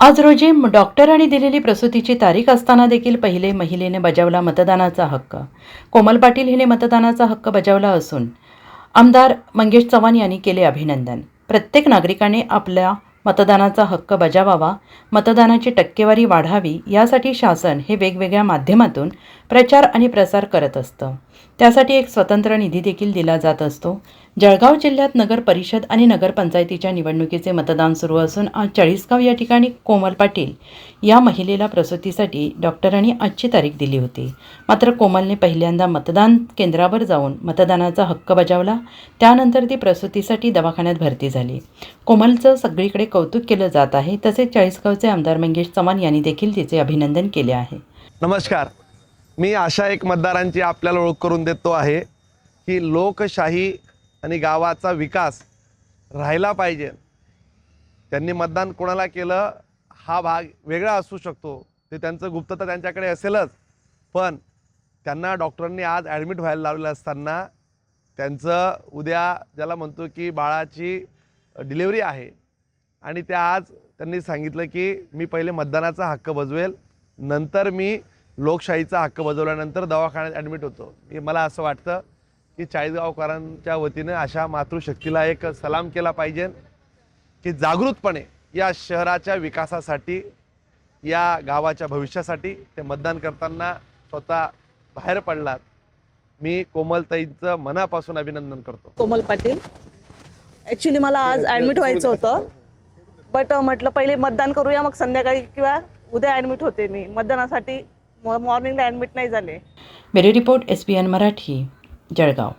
आज रोजी डॉक्टरांनी दिलेली प्रसूतीची तारीख असताना देखील पहिले महिलेने बजावला मतदानाचा हक्क. कोमल पाटील हिने मतदानाचा हक्क बजावला असून आमदार मंगेश चव्हाण यांनी केले अभिनंदन. प्रत्येक नागरिकाने आपल्या मतदानाचा हक्क बजावावा मतदानाची टक्केवारी वाढावी यासाठी शासन हे वेगवेगळ्या माध्यमातून प्रचार आणि प्रसार करत असतं. त्यासाठी एक स्वतंत्र निधी देखील दिला जात असतो. जळगाव जिल्ह्यात नगर परिषद आणि नगरपंचायतीच्या निवडणुकीचे मतदान सुरू असून आज चाळीसगाव या ठिकाणी कोमल पाटील या महिलेला प्रसूतीसाठी डॉक्टरांनी आजची तारीख दिली होती. मात्र कोमलने पहिल्यांदा मतदान केंद्रावर जाऊन मतदानाचा हक्क बजावला. त्यानंतर ती प्रसूतीसाठी दवाखान्यात भरती झाली. कोमलचं सगळीकडे कौतुक केलं जात आहे. तसेच चाळीसगावचे आमदार मंगेश चव्हाण यांनी देखील तिचे अभिनंदन केले आहे. नमस्कार. मी अशा एक मतदारांची आपल्याला ओळख करून देतो आहे की लोकशाही आणि गावाचा विकास राहिला पाहिजे. त्यांनी मतदान कोणाला केलं हा भाग वेगळा असू शकतो. ते त्यांचं गुप्तता त्यांच्याकडे असेलच. पण त्यांना डॉक्टरांनी आज ॲडमिट व्हायला लावलेलं असताना त्यांचं उद्या ज्याला म्हणतो की बाळाची डिलिव्हरी आहे. आणि त्या आज त्यांनी सांगितलं की मी पहिले मतदानाचा हक्क बजवेल. नंतर मी लोकशाहीचा हक्क बजवल्यानंतर दवाखान्यात ॲडमिट होतो. हे मला असं वाटतं की चाळीसगावकरांच्या वतीनं अशा मातृशक्तीला एक सलाम केला पाहिजे की जागृतपणे या शहराच्या विकासासाठी या गावाच्या भविष्यासाठी ते मतदान करताना स्वतः बाहेर पडलात. मी कोमलताईंचं मनापासून अभिनंदन करतो. कोमल पाटील. ॲक्च्युली मला आज ॲडमिट व्हायचं होतं. बट म्हटलं पहिले मतदान करूया मग संध्याकाळी किंवा उद्या ॲडमिट होते मी. मतदानासाठी मॉर्निंगला ॲडमिट नाही झाले. Berry report S P N Marathi Jalgaon.